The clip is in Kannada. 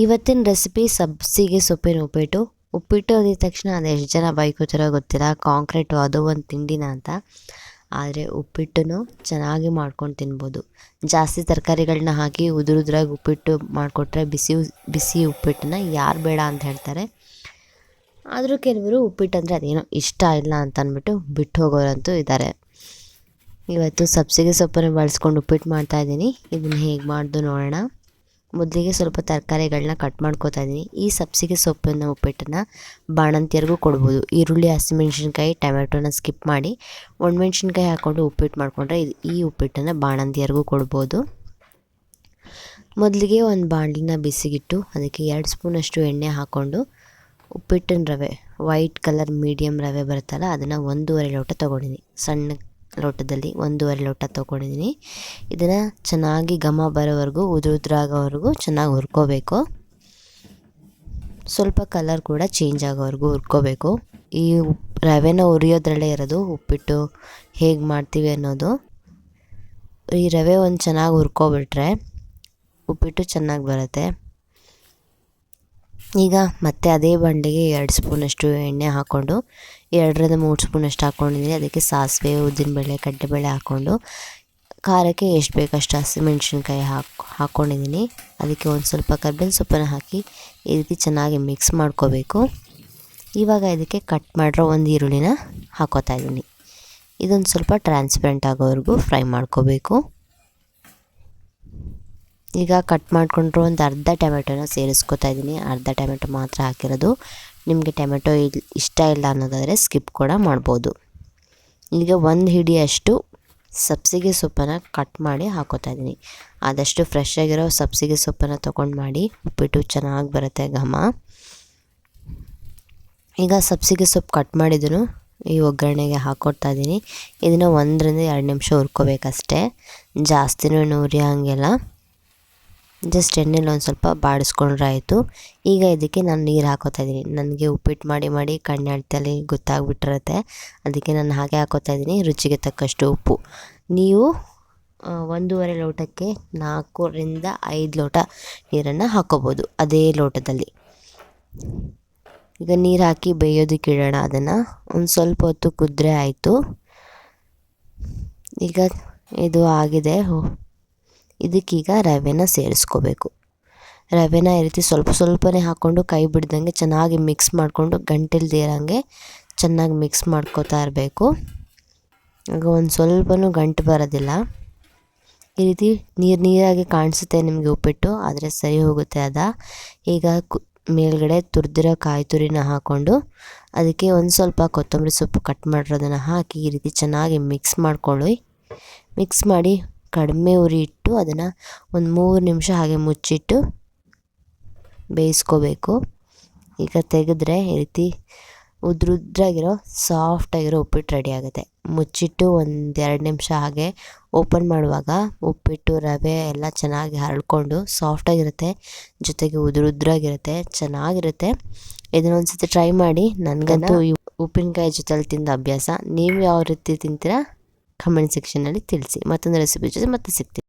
ಇವತ್ತಿನ ರೆಸಿಪಿ ಸಬ್ಸಿಗೆ ಸೊಪ್ಪಿನ ಉಪ್ಪಿಟ್ಟು. ಉಪ್ಪಿಟ್ಟು ಅಂದಿದ ತಕ್ಷಣ ಅದು ಎಷ್ಟು ಜನ ಬೈಕೋತಿರೋ ಗೊತ್ತಿಲ್ಲ. ಕಾಂಕ್ರೀಟು ಅದು ಒಂದು ತಿಂಡಿನ ಅಂತ. ಆದರೆ ಉಪ್ಪಿಟ್ಟನ್ನು ಚೆನ್ನಾಗಿ ಮಾಡ್ಕೊಂಡು ತಿನ್ಬೋದು. ಜಾಸ್ತಿ ತರಕಾರಿಗಳನ್ನ ಹಾಕಿ ಉದುರುದ್ರಾಗಿ ಉಪ್ಪಿಟ್ಟು ಮಾಡಿಕೊಟ್ರೆ ಬಿಸಿ ಬಿಸಿ ಉಪ್ಪಿಟ್ಟನ್ನ ಯಾರು ಬೇಡ ಅಂತ ಹೇಳ್ತಾರೆ. ಆದರೂ ಕೆಲವರು ಉಪ್ಪಿಟ್ಟು ಅಂದರೆ ಅದೇನೋ ಇಷ್ಟ ಇಲ್ಲ ಅಂತ ಅಂದ್ಬಿಟ್ಟು ಬಿಟ್ಟು ಹೋಗೋರಂತೂ ಇದ್ದಾರೆ ಇವತ್ತು ಸಬ್ಸಿಗೆ ಸೊಪ್ಪನ್ನು ಬಳಸ್ಕೊಂಡು ಉಪ್ಪಿಟ್ಟು ಮಾಡ್ತಾಯಿದ್ದೀನಿ ಇದನ್ನು ಹೇಗೆ ಮಾಡ್ದು ನೋಡೋಣ. ಮೊದಲಿಗೆ ಸ್ವಲ್ಪ ತರಕಾರಿಗಳನ್ನ ಕಟ್ ಮಾಡ್ಕೋತಾ ಇದ್ದೀನಿ. ಈ ಸಬ್ಸಿಗೆ ಸೊಪ್ಪಿನ ಉಪ್ಪಿಟ್ಟನ್ನು ಬಾಣಂತಿಯರಿಗೂ ಕೊಡ್ಬೋದು. ಈರುಳ್ಳಿ, ಹಸಿಮೆಣ್ಸಿನ್ಕಾಯಿ, ಟೊಮೆಟೊನ ಸ್ಕಿಪ್ ಮಾಡಿ ಒಣಮೆಣ್ಸಿನ್ಕಾಯಿ ಹಾಕ್ಕೊಂಡು ಉಪ್ಪಿಟ್ಟು ಮಾಡಿಕೊಂಡ್ರೆ ಇದು ಈ ಉಪ್ಪಿಟ್ಟನ್ನು ಬಾಣಂತಿಯರಿಗೂ ಕೊಡ್ಬೋದು. ಮೊದಲಿಗೆ ಒಂದು ಬಾಣಲಿನ ಬಿಸಿಗಿಟ್ಟು ಅದಕ್ಕೆ ಎರಡು ಸ್ಪೂನಷ್ಟು ಎಣ್ಣೆ ಹಾಕ್ಕೊಂಡು ಉಪ್ಪಿಟ್ಟಿನ ರವೆ ವೈಟ್ ಕಲರ್ ಮೀಡಿಯಮ್ ರವೆ ಬರುತ್ತಲ್ಲ, ಅದನ್ನು ಒಂದೂವರೆ ಲೋಟ ತೊಗೊಂಡಿದ್ದೀನಿ. ಸಣ್ಣ ಲೋಟದಲ್ಲಿ ಒಂದೂವರೆ ಲೋಟ ತೊಗೊಂಡಿದ್ದೀನಿ. ಇದನ್ನು ಚೆನ್ನಾಗಿ ಘಮ ಬರೋವರೆಗೂ, ಉದುರುದ್ರಾಗೋವರೆಗೂ ಚೆನ್ನಾಗಿ ಹುರ್ಕೋಬೇಕು. ಸ್ವಲ್ಪ ಕಲರ್ ಕೂಡ ಚೇಂಜ್ ಆಗೋವರೆಗೂ ಹುರ್ಕೋಬೇಕು. ಈ ರವೆನ ಉರಿಯೋದ್ರಲ್ಲೇ ಇರೋದು ಉಪ್ಪಿಟ್ಟು ಹೇಗೆ ಮಾಡ್ತೀವಿ ಅನ್ನೋದು. ಈ ರವೆ ಒಂದು ಚೆನ್ನಾಗಿ ಹುರ್ಕೊಬಿಟ್ರೆ ಉಪ್ಪಿಟ್ಟು ಚೆನ್ನಾಗಿ ಬರುತ್ತೆ. ಈಗ ಮತ್ತೆ ಅದೇ ಬಂಡೆಗೆ ಎರಡು ಸ್ಪೂನಷ್ಟು ಎಣ್ಣೆ ಹಾಕ್ಕೊಂಡು, ಎರಡರಿಂದ ಮೂರು ಸ್ಪೂನಷ್ಟು ಹಾಕ್ಕೊಂಡಿದ್ದೀನಿ. ಅದಕ್ಕೆ ಸಾಸಿವೆ, ಉದ್ದಿನಬೇಳೆ, ಕಡ್ಲೆಬೇಳೆ ಹಾಕ್ಕೊಂಡು, ಖಾರಕ್ಕೆ ಎಷ್ಟು ಬೇಕಷ್ಟು ಹಸಿಮೆಣ್ಸಿನ್ಕಾಯಿ ಹಾಕಿ, ಹಾಕ್ಕೊಂಡಿದ್ದೀನಿ. ಅದಕ್ಕೆ ಒಂದು ಸ್ವಲ್ಪ ಕರ್ಬೇವಿನ ಸೊಪ್ಪನ್ನು ಹಾಕಿ ಈ ರೀತಿ ಚೆನ್ನಾಗಿ ಮಿಕ್ಸ್ ಮಾಡ್ಕೋಬೇಕು. ಇವಾಗ ಇದಕ್ಕೆ ಕಟ್ ಮಾಡಿರೋ ಒಂದು ಈರುಳ್ಳಿನ ಹಾಕೋತಾ ಇದ್ದೀನಿ. ಇದೊಂದು ಸ್ವಲ್ಪ ಟ್ರಾನ್ಸ್ಪರೆಂಟ್ ಆಗೋವರೆಗೂ ಫ್ರೈ ಮಾಡ್ಕೋಬೇಕು. ಈಗ ಕಟ್ ಮಾಡಿಕೊಂಡ್ರು ಒಂದು ಅರ್ಧ ಟೊಮೆಟೊನ ಸೇರಿಸ್ಕೊತಾ ಇದ್ದೀನಿ ಅರ್ಧ ಟೊಮೆಟೊ ಮಾತ್ರ ಹಾಕಿರೋದು. ನಿಮಗೆ ಟೊಮೆಟೊ ಇಷ್ಟ ಇಲ್ಲ ಅನ್ನೋದಾದರೆ ಸ್ಕಿಪ್ ಕೂಡ ಮಾಡ್ಬೋದು. ಈಗ ಒಂದು ಹಿಡಿಯಷ್ಟು ಸಬ್ಸಿಗೆ ಸೊಪ್ಪನ್ನು ಕಟ್ ಮಾಡಿ ಹಾಕೋತಾ ಇದ್ದೀನಿ ಆದಷ್ಟು ಫ್ರೆಶ್ ಆಗಿರೋ ಸಬ್ಸಿಗೆ ಸೊಪ್ಪನ್ನು ತೊಗೊಂಡು ಮಾಡಿ ಉಪ್ಪಿಟ್ಟು ಚೆನ್ನಾಗಿ ಬರುತ್ತೆ ಘಮ. ಈಗ ಸಬ್ಸಿಗೆ ಸೊಪ್ಪು ಕಟ್ ಮಾಡಿದ್ರು ಈ ಒಗ್ಗರಣೆಗೆ ಹಾಕ್ಕೊಡ್ತಾ ಇದ್ದೀನಿ ಇದನ್ನು ಒಂದರಿಂದ ಎರಡು ನಿಮಿಷ ಹುರ್ಕೋಬೇಕಷ್ಟೇ. ಜಾಸ್ತಿನೂ ಏನು ಹಂಗೆಲ್ಲ. ಜಸ್ಟ್ ಎಣ್ಣೆಲಿ ಒಂದು ಸ್ವಲ್ಪ ಬಾಡಿಸ್ಕೊಂಡ್ರೆ ಆಯಿತು. ಈಗ ಇದಕ್ಕೆ ನಾನು ನೀರು ಹಾಕೋತಾ ಇದ್ದೀನಿ ನನಗೆ ಉಪ್ಪಿಟ್ಟು ಮಾಡಿ ಮಾಡಿ ಕಣ್ಣು ಗೊತ್ತಾಗ್ಬಿಟ್ಟಿರುತ್ತೆ. ಅದಕ್ಕೆ ನಾನು ಹಾಗೆ ಹಾಕೋತಾ ಇದ್ದೀನಿ ರುಚಿಗೆ ತಕ್ಕಷ್ಟು ಉಪ್ಪು. ನೀವು ಒಂದೂವರೆ ಲೋಟಕ್ಕೆ ನಾಲ್ಕರಿಂದ ಐದು ಲೋಟ ನೀರನ್ನು ಹಾಕೋಬೋದು. ಅದೇ ಲೋಟದಲ್ಲಿ. ಈಗ ನೀರು ಹಾಕಿ ಬೇಯೋದಕ್ಕೆ ಇಡೋಣ. ಅದನ್ನು ಒಂದು ಸ್ವಲ್ಪ ಹೊತ್ತು ಕುದ್ರೆ ಆಯಿತು. ಈಗ ಇದು ಆಗಿದೆ. ಇದಕ್ಕೀಗ ರವೆನ ಸೇರಿಸ್ಕೋಬೇಕು. ರವೆನ ಈ ರೀತಿ ಸ್ವಲ್ಪ ಸ್ವಲ್ಪನೇ ಹಾಕ್ಕೊಂಡು ಕೈ ಬಿಡ್ದಂಗೆ ಚೆನ್ನಾಗಿ ಮಿಕ್ಸ್ ಮಾಡಿಕೊಂಡು ಗಂಟಿಲ್ದಿರಂಗೆ ಚೆನ್ನಾಗಿ ಮಿಕ್ಸ್ ಮಾಡ್ಕೋತಾ ಇರಬೇಕು. ಆಗ ಒಂದು ಸ್ವಲ್ಪನೂ ಗಂಟು ಬರೋದಿಲ್ಲ. ಈ ರೀತಿ ನೀರು ನೀರಾಗಿ ಕಾಣಿಸುತ್ತೆ ನಿಮಗೆ ಉಪ್ಪಿಟ್ಟು, ಆದರೆ ಸರಿ ಹೋಗುತ್ತೆ ಅದ. ಈಗ ಕು ಮೇಲ್ಗಡೆ ತುರಿದಿರೋ ಕಾಯಿ ತುರಿನ ಹಾಕ್ಕೊಂಡು ಅದಕ್ಕೆ ಒಂದು ಸ್ವಲ್ಪ ಕೊತ್ತಂಬರಿ ಸೊಪ್ಪು ಕಟ್ ಮಾಡಿರೋದನ್ನು ಹಾಕಿ ಈ ರೀತಿ ಚೆನ್ನಾಗಿ ಮಿಕ್ಸ್ ಮಾಡ್ಕೊಳ್ಳಿ. ಮಿಕ್ಸ್ ಮಾಡಿ ಕಡಿಮೆ ಉರಿ ಇಟ್ಟು ಅದನ್ನು ಒಂದು ಮೂರು ನಿಮಿಷ ಹಾಗೆ ಮುಚ್ಚಿಟ್ಟು ಬೇಯಿಸ್ಕೋಬೇಕು. ಈಗ ತೆಗೆದ್ರೆ ಈ ರೀತಿ ಉದ್ರುದ್ರಾಗಿರೋ ಸಾಫ್ಟಾಗಿರೋ ಉಪ್ಪಿಟ್ಟು ರೆಡಿ ಆಗುತ್ತೆ. ಮುಚ್ಚಿಟ್ಟು ಒಂದು ಎರಡು ನಿಮಿಷ ಹಾಗೆ ಓಪನ್ ಮಾಡುವಾಗ ಉಪ್ಪಿಟ್ಟು ರವೆ ಎಲ್ಲ ಚೆನ್ನಾಗಿ ಹರಳ್ಕೊಂಡು ಸಾಫ್ಟಾಗಿರುತ್ತೆ ಜೊತೆಗೆ ಉದುರುದ್ರಾಗಿರುತ್ತೆ ಚೆನ್ನಾಗಿರುತ್ತೆ. ಇದನ್ನೊಂದು ಸತಿ ಟ್ರೈ ಮಾಡಿ. ನನಗಂತೂ ಉಪ್ಪಿನಕಾಯಿ ಜೊತೆಲಿ ತಿಂದ ಅಭ್ಯಾಸ. ನೀವು ಯಾವ ರೀತಿ ತಿಂತೀರಾ? ಕಮೆಂಟ್ ಸೆಕ್ಷನಲ್ಲಿ ತಿಳಿಸಿ. ಮತ್ತೊಂದು ರೆಸಿಪಿ ಜೊತೆ ಮತ್ತೆ ಸಿಗ್ತೀನಿ.